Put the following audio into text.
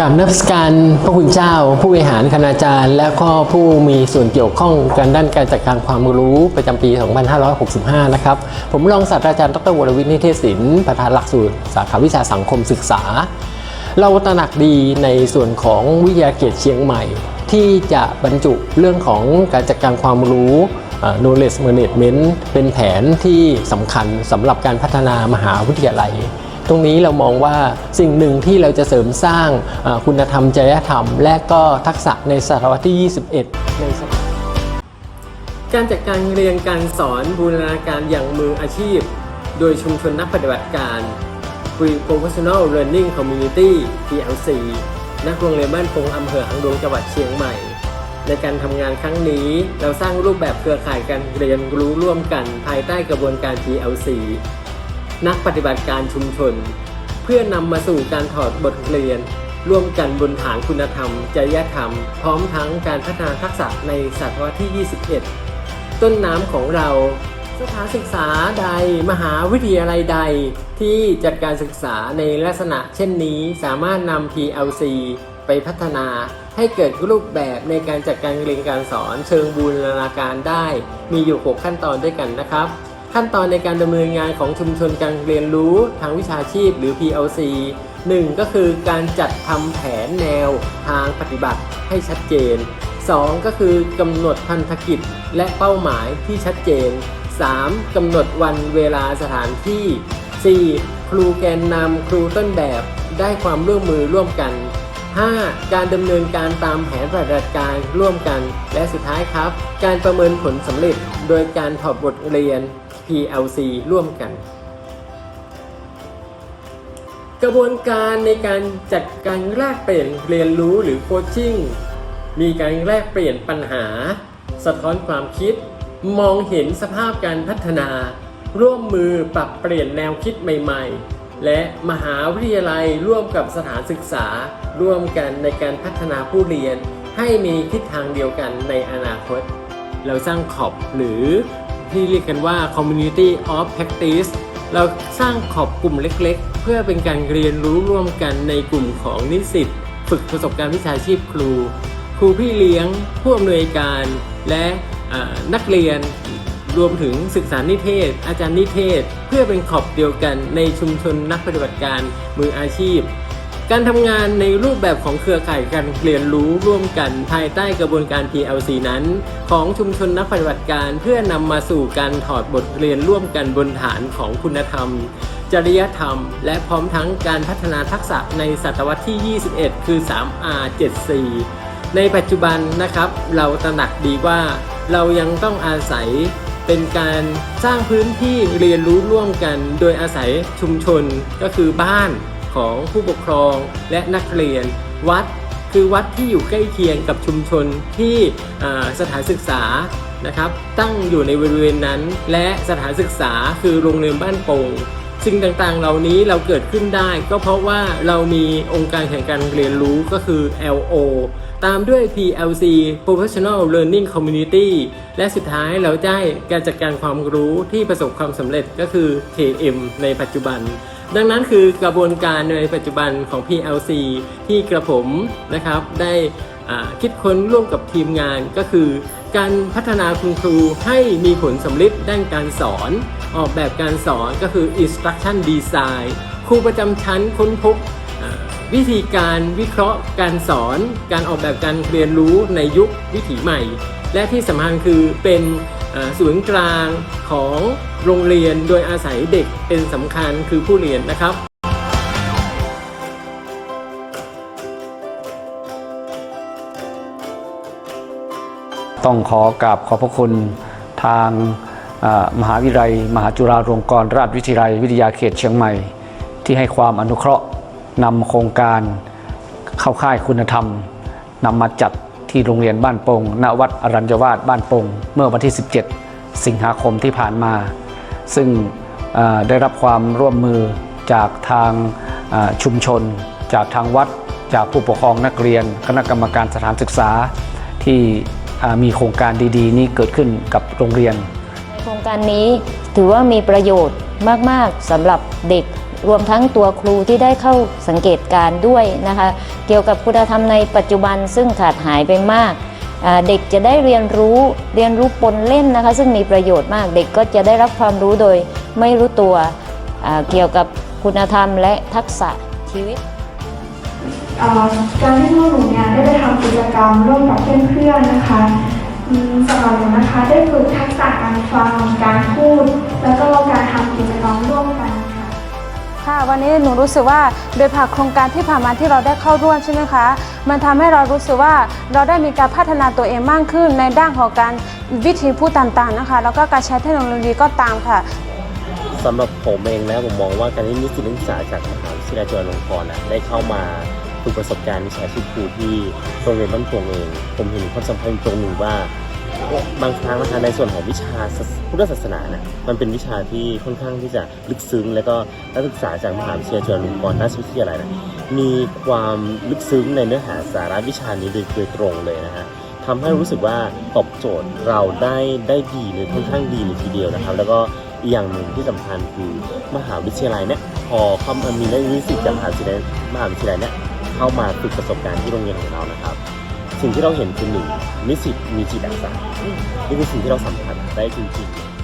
กราบนักการพระคุณเจ้า ผู้บริหารคณาจารย์ และก็ผู้มีส่วนเกี่ยวข้องกันด้านการจัดการความรู้ประจำปี 2565 นะครับ ผมรองศาสตราจารย์ดรวรวิทย์นิเทศศิลป์ประธานหลักสูตรสาขาวิชาสังคมศึกษา เราตระหนักดีในส่วนของวิทยาเขตเชียงใหม่ ที่จะบรรจุเรื่องของการจัดการความรู้ knowledge management เป็นแผนที่สำคัญสำหรับการพัฒนามหาวิทยาลัย ตรงนี้เรามองว่าสิ่งหนึ่งที่เราจะเสริมสร้างคุณธรรมจริยธรรม และก็ทักษะในศตวรรษที่ 21 ในสมัยการจัดการเรียนการสอนบูรณาการอย่างมืออาชีพ โดยชุมชนนักปฏิบัติการ Pre-Professional Learning Community PLC นักโรงเรียนบ้านพงอำเภอหางดงจังหวัดเชียงใหม่ ในการทำงานครั้งนี้ เราสร้างรูปแบบเครือข่ายการเรียนรู้ร่วมกันภายใต้กระบวนการ PLC นักปฏิบัติการชุมชน เพื่อนำมาสู่การถอดบทเรียน ร่วมกันบนฐานคุณธรรม จริยธรรม พร้อมทั้งการพัฒนาทักษะในศตวรรษที่ 21 ต้นน้ำของเราสถานศึกษาใดมหาวิทยาลัยใดที่จัดการศึกษาในลักษณะเช่นนี้สามารถนำ PLC ไปพัฒนาให้เกิดรูปแบบในการจัดการเรียนการสอนเชิงบูรณาการได้ มีอยู่ 6 ขั้นตอนด้วยกันนะครับ ขั้นตอนในการดำเนินงานของชุมชนการเรียนรู้ทางวิชาชีพหรือ PLC 1 ก็คือการจัดทำแผนแนวทางปฏิบัติให้ชัดเจน 2 ก็คือกำหนดพันธกิจและเป้าหมายที่ชัดเจน 3. กำหนดวันเวลาสถานที่ 4. ครูแกนนำครูต้นแบบได้ความร่วมมือร่วมกัน 5. การดำเนินการตามแผนปฏิบัติการร่วมกัน และสุดท้ายครับ การประเมินผลสำเร็จโดยการถอดบทเรียน PLC ร่วมกัน กระบวนการในการจัดการแลกเปลี่ยนเรียนรู้หรือโคชชิ่งมีการแลกเปลี่ยนปัญหา สะท้อนความคิด มองเห็นสภาพการพัฒนา ร่วมมือปรับเปลี่ยนแนวคิดใหม่ๆ และมหาวิทยาลัยร่วมกับสถานศึกษา ร่วมกันในการพัฒนาผู้เรียนให้มีทิศทางเดียวกันในอนาคต เราสร้างขอบหรือ ที่เรียกกันว่า Community of Practice เราสร้างขอบกลุ่มเล็กๆ เพื่อเป็นการเรียนรู้ร่วมกันในกลุ่มของนิสิต ฝึกประสบการณ์วิชาชีพครู ครูพี่เลี้ยง ผู้อำนวยการและนักเรียนรวมถึงศึกษานิเทศ อาจารย์นิเทศ เพื่อเป็นขอบเดียวกันในชุมชนนักปฏิบัติการมืออาชีพ การทำงานในรูปแบบของเครือข่ายการเรียนรู้ร่วมกันภายใต้กระบวนการ PLC นั้น ของชุมชนนักปฏิบัติการเพื่อนำมาสู่การถอดบทเรียนร่วมกันบนฐานของคุณธรรม จริยธรรม และพร้อมทั้งการพัฒนาทักษะในศตวรรษที่ 21 คือ 3R 74 ในปัจจุบันนะครับ เราตระหนักดีว่าเรายังต้องอาศัยเป็นการสร้างพื้นที่เรียนรู้ร่วมกัน โดยอาศัยชุมชนก็คือบ้าน ของผู้ปกครองและนักเรียน วัดคือวัดที่อยู่ใกล้เคียงกับชุมชนที่อ่าสถานศึกษานะครับตั้งอยู่ในบริเวณนั้น และสถานศึกษาคือโรงเรียนบ้านโป่งสิ่งต่างๆ เหล่านี้เราเกิดขึ้นได้ ก็เพราะว่าเรามีองค์การแข่งการเรียนรู้ก็คือ LO ตามด้วย PLC Professional Learning Community และสุดท้ายเราได้การจัดการความรู้ที่ประสบความสำเร็จก็คือ KM ในปัจจุบัน ดังนั้นคือกระบวนการในปัจจุบันของ PLC ที่กระผมนะครับได้คิดค้นร่วมกับทีมงานก็คือ การพัฒนาคุณครูให้มีผลสำเร็จด้านการสอน ออกแบบการสอนก็คือ instruction design ครูประจำชั้นค้นพบวิธีการวิเคราะห์การสอน การออกแบบการเรียนรู้ในยุควิถีใหม่ และที่สำคัญคือเป็น ศูนย์กลางของโรงเรียนโดยอาศัยเด็กเป็นสำคัญคือผู้เรียนนะครับต้องขอกราบขอบพระคุณทางมหาวิทยาลัย มหาจุฬาลงกรณราชวิทยาลัย วิทยาเขตเชียงใหม่ ที่ให้ความอนุเคราะห์นำโครงการเข้าค่ายคุณธรรมนำมาจัด ที่โรงเรียนบ้านปงณวัดอรัญญวาสบ้านปงเมื่อวันที่ 17 สิงหาคมที่ผ่านมา ซึ่งได้รับความร่วมมือจากทางชุมชน จากทางวัด จากผู้ปกครองนักเรียน คณะกรรมการสถานศึกษาที่มีโครงการดีๆ นี้เกิดขึ้นกับโรงเรียน โครงการนี้ถือว่ามีประโยชน์มาก ๆสำหรับเด็ก รวมทั้งตัวครูที่ได้เข้าสังเกตการด้วยนะคะ เกี่ยวกับคุณธรรมในปัจจุบันซึ่งขาดหายไปมากเด็กจะได้เรียนรู้เรียนรู้ปนเล่นนะคะ ซึ่งมีประโยชน์มากเด็กก็จะได้รับความรู้โดยไม่รู้ตัวเกี่ยวกับคุณธรรมและทักษะชีวิตการที่พวกหนูเนี่ยได้ไปทำกิจกรรมร่วมกับเพื่อนๆนะคะสำหรับหนูนะคะได้ฝึกทักษะการฟังการพูด แล้วก็การทำกิจกรรมร่วมกัน วันนี้หนูรู้สึกว่าโดยผ่านโครงการที่ผ่านมาที่เราได้เข้าร่วมใช่ไหมคะ มันทำให้เรารู้สึกว่าเราได้มีการพัฒนาตัวเองมากขึ้นในด้านของการวิธีพูดต่างๆนะคะ แล้วก็การใช้เทคโนโลยีก็ตามค่ะสำหรับผมเองแล้วผมมองว่าการที่นิสิตนักศึกษาจากมหาวิทยาลัยจุฬาลงกรณ์ได้เข้ามาฝึกประสบการณ์วิชาชีพครูที่โรงเรียนบ้านโป่งเอง ผมเห็นความสำคัญตรงหนึ่งว่า บางครั้งนะคะในส่วนของวิชาพุทธศาสนานะมันเป็นวิชาที่ค่อนข้างที่จะลึกซึ้ง แล้วก็นักศึกษาจากมหาวิทยาลัยจุฬาลงกรณราชวิทยาลัยนะมีความลึกซึ้งในเนื้อหาสาระวิชานี้โดยโดยตรงเลยนะฮะทำให้รู้สึกว่าตอบโจทย์เราได้ได้ดีเลยค่อนข้างดีเลยทีเดียวนะครับ แล้วก็อีกอย่างหนึ่งที่สำคัญคือมหาวิทยาลัยเนี่ยพอเข้ามามีนักนิสิตจากมหาวิทยาลัยมหาวิทยาลัยเนี่ยเข้ามาฝึกประสบการณ์ที่โรงเรียนของเรานะครับ สิ่งที่เราเห็นคือหนึ่งนิสิตมีจิตอาสานี่คือสิ่งที่เราสัมผัสได้จริงๆ